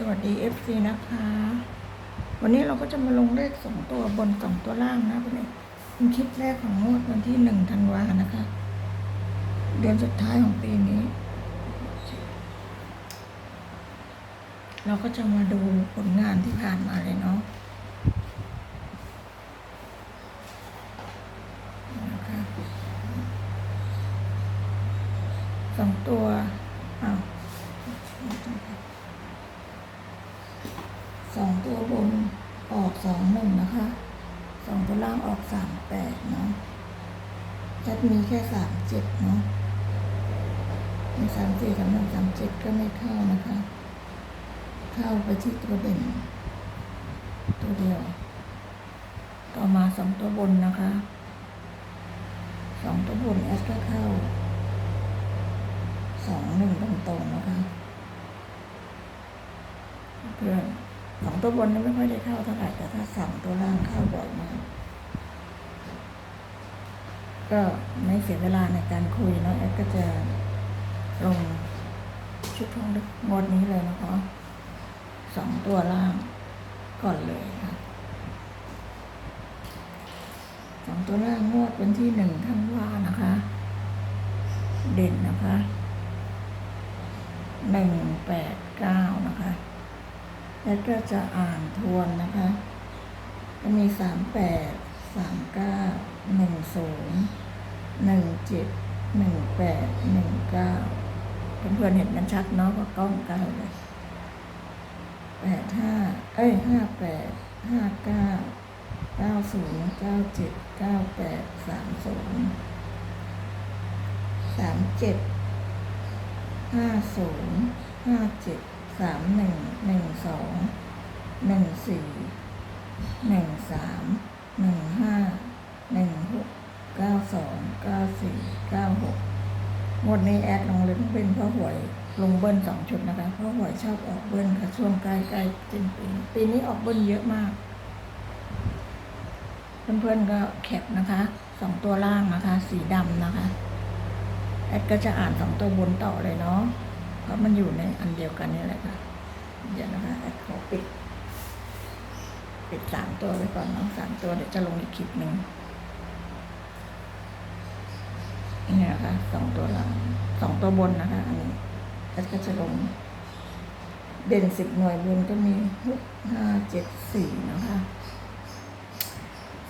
สวัสดี FC นะคะ วันนี้เราก็จะมาลงเลขสองตัวบนสองตัวล่างนะคุณเอกเป็นคลิปแรกของงวดวันที่หนึ่งธันวานะคะ เดือนสุดท้ายของปีนี้ เราก็จะมาดูผลงานที่ผ่านมาเลยเนาะนะคะสองตัวอ้าว สองตัวบนออกสองหนึ่งนะคะสองตัวล่างออกสามแปดเนาะแคทมีแค่สามเจ็ดเนาะมีสามสี่สามหนึ่งสามเจ็ดก็ไม่เข้านะคะ เข้าไปที่ตัวเด่น ตัวเดียว ต่อมาสองตัวบนนะคะสองตัวบนแอดก็เข้าสองหนึ่งตรงๆนะคะเพื่อน สองตัวบนนี่ไม่ค่อยได้เข้าเท่าไหร่แต่ถ้าสองตัวล่างเข้าบ่อยมาก ก็ไม่เสียเวลาในการคุยเนาะแอดก็จะลงชุดทองงวดนี้เลยนะคะสองตัวล่างก่อนเลยค่ะสองตัวล่างงวดวันที่หนึ่งธันว่านะคะ เด่นนะคะหนึ่งแปดเก้านะคะ แล้วก็จะอ่านทวนนะคะ ก็มีสามแปดสามเก้าหนึ่งศูนย์หนึ่งเจ็ดหนึ่งแปดหนึ่งเก้าเพื่อนๆเห็นมันชัดเนาะก็กล้องใกล้เลยแปดห้าเอ้ยห้าแปดห้าเก้าเก้าศูนย์เก้าเจ็ดเก้าแปดสามศูนย์สามเจ็ดห้าศูนย์ห้าเจ็ด สามหนึ่งหนึ่งสองหนึ่งสี่หนึ่งสามหนึ่งห้าหนึ่งหกเก้าสองเก้าสี่เก้าหกงวดนี้แอดลงเลยเป็นเพราะหวยลงเบิ้ลสองชุดนะคะเพราะหวยชอบออกเบิ้ลค่ะช่วงใกล้ใกล้สิ้นปีปีนี้ออกเบิ้ลเยอะมาก เพื่อนๆก็แคปนะคะสองตัวล่างนะคะ สีดำนะคะ แอดก็จะอ่านสองตัวบนต่อเลยเนาะ ราะมันอยู่ในอันเดียวกันนี่แหละค่ะ เดี๋ยวนะคะแอดขอปิด ปิดสามตัวไว้ก่อนเนาะสามตัวเดี๋ยวจะลงอีกคลิปหนึ่งนี่นะคะสองตัวล่างสองตัวบนนะคะ อันนี้แอดก็จะลง เด่นสิบหน่วยบนก็มีหกห้าเจ็ดสี่นะคะ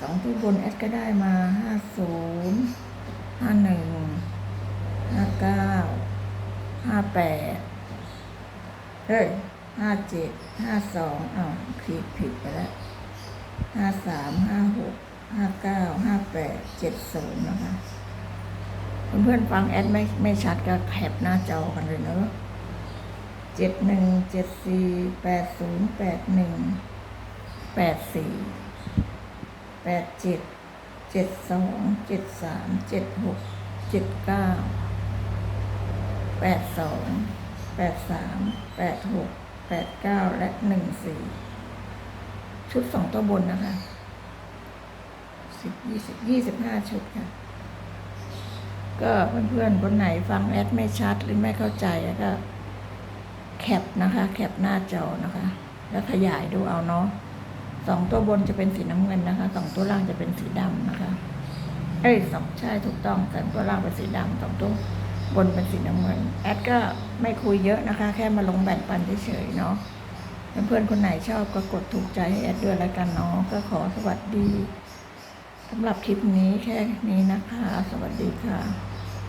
สองตัวบนแอดก็ได้มาห้าศูนย์ห้าหนึ่งห้าเก้า ห้าแปดเฮ้ยห้าเจ็ดห้าสองอ้าวผิดผิดไปแล้วห้าสามห้าหกห้าเก้าห้าแปดเจ็ดศูนย์นะคะเพื่อนๆฟังแอดไม่ไม่ชัดก็แคปหน้าจอกันเลยเนอะเจ็ดหนึ่งเจ็ดสี่แปดศูนย์แปดหนึ่งแปดสี่แปดเจ็ดเจ็ดสองเจ็ดสามเจ็ดหกเจ็ดเก้า แปดสองแปดสามแปดหกแปดเก้าและหนึ่งสี่ชุดสองตัวบนนะคะสิบยี่สิบยี่สิบห้าชุดค่ะ ก็เพื่อนๆคนไหนฟังแอดไม่ชัดหรือไม่เข้าใจก็แคปนะคะ แคปหน้าจอนะคะ แล้วขยายดูเอาเนาะสองตัวบนจะเป็นสีน้ำเงินนะคะสองตัวล่างจะเป็นสีดำนะคะ เอ้ยสองใช่ถูกต้องสองตัวล่างเป็นสีดำสองตัว บนเป็นสีน้ำเงิน แอดก็ไม่คุยเยอะนะคะ แค่มาลงแบ่งปันเฉยๆเนาะเพื่อนๆคนไหนชอบก็กดถูกใจให้แอดด้วยแล้วกันเนาะก็ขอสวัสดีสำหรับคลิปนี้แค่นี้นะคะ สวัสดีค่ะ